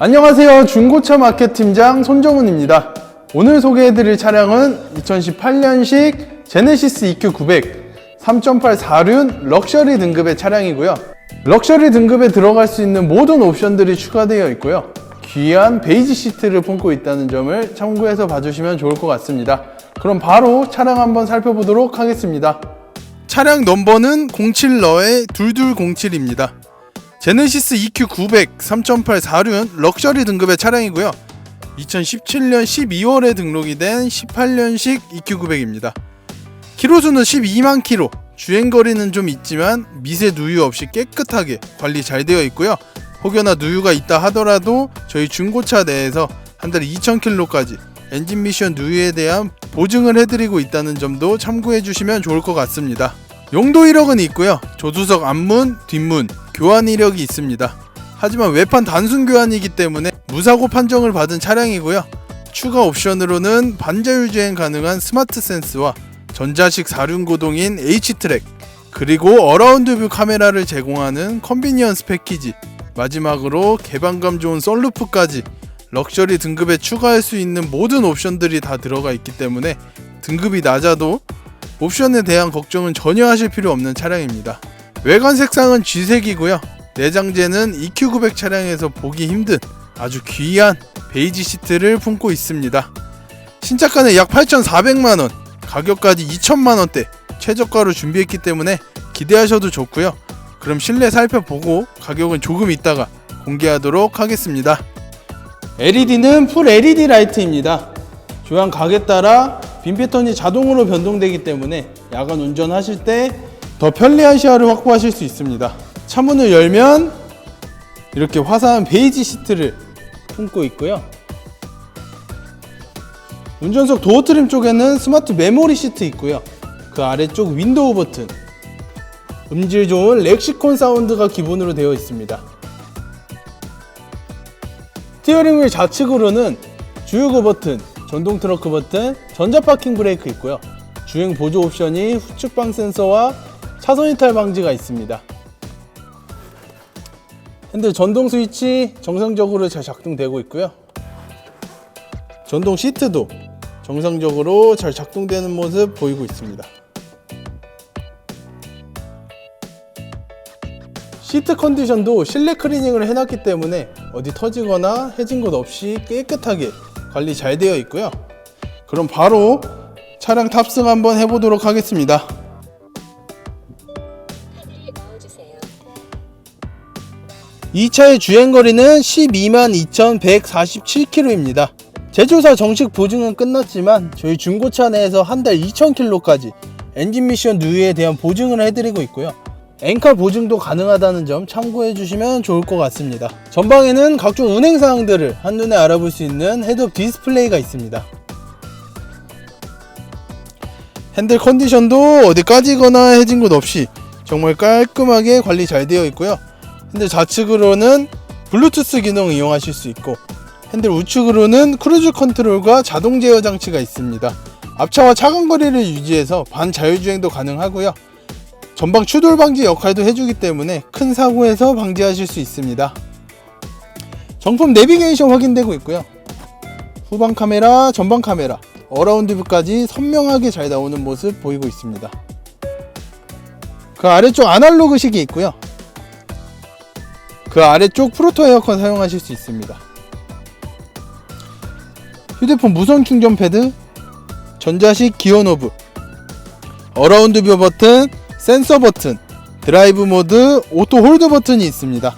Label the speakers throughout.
Speaker 1: 안녕하세요. 중고차 마켓 팀장 손정훈입니다. 오늘 소개해드릴 차량은 2018년식 제네시스 EQ 900 3.8 4륜 럭셔리 등급의 차량이고요. 럭셔리 등급에 들어갈 수 있는 모든 옵션들이 추가되어 있고요. 귀한 베이지 시트를 품고 있다는 점을 참고해서 봐주시면 좋을 것 같습니다. 그럼 바로 차량 한번 살펴보도록 하겠습니다. 차량 넘버는 07러의 2207입니다. 제네시스 EQ 900 3.8 4륜 럭셔리 등급의 차량이고요. 2017년 12월에 등록이 된 18년식 EQ 900입니다. 키로수는 12만 키로, 주행 거리는 좀 있지만 미세 누유 없이 깨끗하게 관리 잘 되어 있고요. 혹여나 누유가 있다 하더라도 저희 중고차 내에서 한 달에 2,000km까지 엔진 미션 누유에 대한 보증을 해드리고 있다는 점도 참고해 주시면 좋을 것 같습니다. 용도 이력은 있고요. 조수석 앞문, 뒷문, 교환 이력이 있습니다. 하지만 외판 단순 교환이기 때문에 무사고 판정을 받은 차량이고요. 추가 옵션으로는 반자율 주행 가능한 스마트 센스와 전자식 사륜 고동인 H트랙 그리고 어라운드 뷰 카메라를 제공하는 컨비니언스 패키지 마지막으로 개방감 좋은 썬루프까지 럭셔리 등급에 추가할 수 있는 모든 옵션들이 다 들어가 있기 때문에 등급이 낮아도 옵션에 대한 걱정은 전혀 하실 필요 없는 차량입니다. 외관 색상은 G색이고요. 내장재는 EQ900 차량에서 보기 힘든 아주 귀한 베이지 시트를 품고 있습니다. 신차가는 약 8,400만원, 가격까지 2천만원대 최저가로 준비했기 때문에 기대하셔도 좋고요. 그럼 실내 살펴보고 가격은 조금 있다가 공개하도록 하겠습니다. LED는 풀 LED 라이트입니다. 조향 각에 따라 빔 패턴이 자동으로 변동되기 때문에 야간 운전하실 때 더 편리한 시야를 확보하실 수 있습니다. 차문을 열면 이렇게 화사한 베이지 시트를 품고 있고요. 운전석 도어 트림 쪽에는 스마트 메모리 시트 있고요. 그 아래쪽 윈도우 버튼, 음질 좋은 렉시콘 사운드가 기본으로 되어 있습니다. 스티어링 휠 좌측으로는 주유구 버튼, 전동 트렁크 버튼, 전자 파킹 브레이크 있고요. 주행 보조 옵션이 후측방 센서와 차선 이탈 방지가 있습니다. 핸들 전동 스위치 정상적으로 잘 작동되고 있고요. 전동 시트도 정상적으로 잘 작동되는 모습 보이고 있습니다. 시트 컨디션도 실내 클리닝을 해놨기 때문에 어디 터지거나 해진 곳 없이 깨끗하게 관리 잘 되어 있고요. 그럼 바로 차량 탑승 한번 해보도록 하겠습니다. 이 차의 주행거리는 12만 2,147km입니다. 제조사 정식 보증은 끝났지만 저희 중고차 내에서 한 달 2,000km까지 엔진 미션 누유에 대한 보증을 해드리고 있고요. 엔카 보증도 가능하다는 점 참고해 주시면 좋을 것 같습니다. 전방에는 각종 운행 사항들을 한눈에 알아볼 수 있는 헤드업 디스플레이가 있습니다. 핸들 컨디션도 어디 까지거나 해진 곳 없이 정말 깔끔하게 관리 잘 되어 있고요. 핸들 좌측으로는 블루투스 기능 이용하실 수 있고 핸들 우측으로는 크루즈 컨트롤과 자동 제어 장치가 있습니다. 앞차와 차간 거리를 유지해서 반자율주행도 가능하고요. 전방 추돌 방지 역할도 해주기 때문에 큰 사고에서 방지하실 수 있습니다. 정품 내비게이션 확인되고 있고요. 후방 카메라, 전방 카메라, 어라운드 뷰까지 선명하게 잘 나오는 모습 보이고 있습니다. 그 아래쪽 아날로그 식이 있고요. 그 아래쪽 프로토 에어컨 사용하실 수 있습니다. 휴대폰 무선 충전 패드, 전자식 기어 노브, 어라운드 뷰 버튼, 센서 버튼, 드라이브 모드, 오토 홀드 버튼이 있습니다.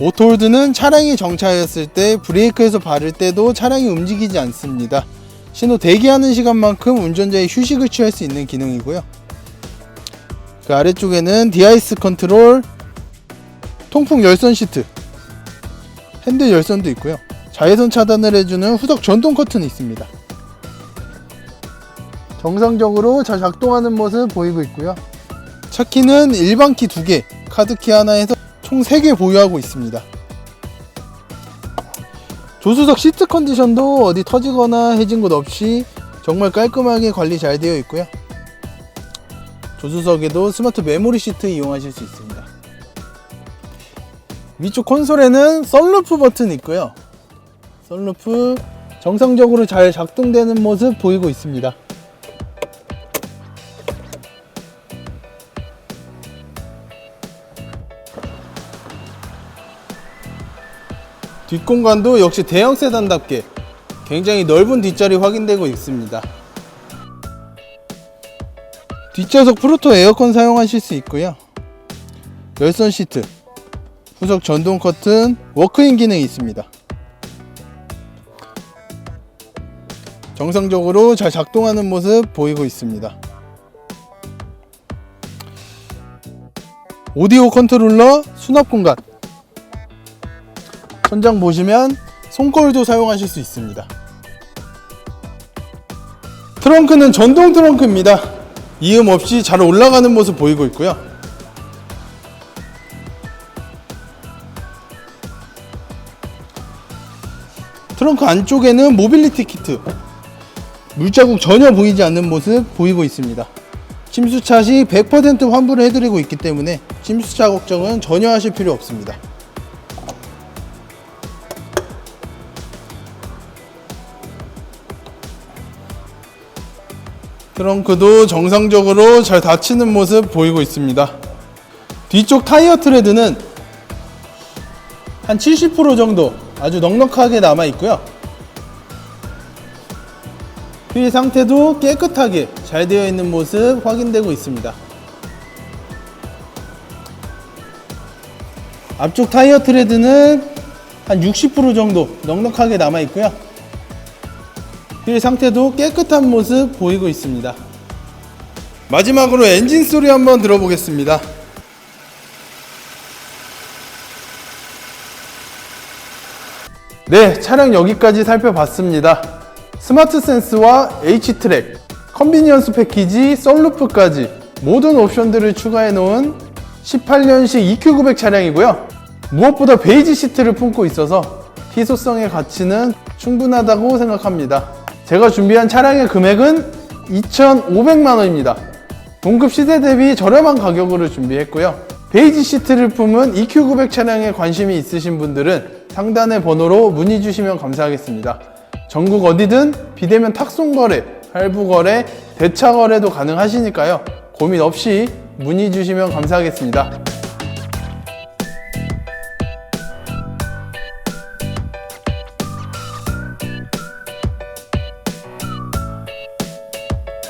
Speaker 1: 오토 홀드는 차량이 정차하였을 때 브레이크에서 바를 때도 차량이 움직이지 않습니다. 신호 대기하는 시간만큼 운전자의 휴식을 취할 수 있는 기능이고요. 그 아래쪽에는 디아이스 컨트롤, 통풍 열선 시트, 핸들 열선도 있고요. 자외선 차단을 해주는 후석 전동 커튼이 있습니다. 정상적으로 잘 작동하는 모습 보이고 있고요. 차 키는 일반 키 2개, 카드 키 하나에서 총 3개 보유하고 있습니다. 조수석 시트 컨디션도 어디 터지거나 해진 곳 없이 정말 깔끔하게 관리 잘 되어 있고요. 조수석에도 스마트 메모리 시트 이용하실 수 있습니다. 위쪽 콘솔에는 썬루프 버튼 있고요. 썬루프 정상적으로 잘 작동되는 모습 보이고 있습니다. 뒷공간도 역시 대형 세단답게 굉장히 넓은 뒷자리 확인되고 있습니다. 뒷좌석 프로토 에어컨 사용하실 수 있고요. 열선 시트, 후석 전동 커튼, 워크인 기능이 있습니다. 정상적으로 잘 작동하는 모습 보이고 있습니다. 오디오 컨트롤러 수납 공간. 천장 보시면 손거울도 사용하실 수 있습니다. 트렁크는 전동 트렁크입니다. 이음 없이 잘 올라가는 모습 보이고 있고요. 트렁크 안쪽에는 모빌리티 키트. 물자국 전혀 보이지 않는 모습 보이고 있습니다. 침수차 시 100% 환불을 해드리고 있기 때문에 침수차 걱정은 전혀 하실 필요 없습니다. 트렁크도 정상적으로 잘 닫히는 모습 보이고 있습니다. 뒤쪽 타이어 트레드는 한 70% 정도 아주 넉넉하게 남아 있고요. 휠 상태도 깨끗하게 잘 되어 있는 모습 확인되고 있습니다. 앞쪽 타이어 트레드는 한 60% 정도 넉넉하게 남아 있고요. 휠 상태도 깨끗한 모습 보이고 있습니다. 마지막으로 엔진 소리 한번 들어보겠습니다. 네, 차량 여기까지 살펴봤습니다. 스마트 센스와 H트랙, 컨비니언스 패키지, 썬루프까지 모든 옵션들을 추가해 놓은 18년식 EQ900 차량이고요. 무엇보다 베이지 시트를 품고 있어서 희소성의 가치는 충분하다고 생각합니다. 제가 준비한 차량의 금액은 2,500만 원입니다. 동급 시대 대비 저렴한 가격으로 준비했고요. 베이지 시트를 품은 EQ900 차량에 관심이 있으신 분들은 상단의 번호로 문의 주시면 감사하겠습니다. 전국 어디든 비대면 탁송 거래, 할부 거래, 대차 거래도 가능하시니까요. 고민 없이 문의 주시면 감사하겠습니다.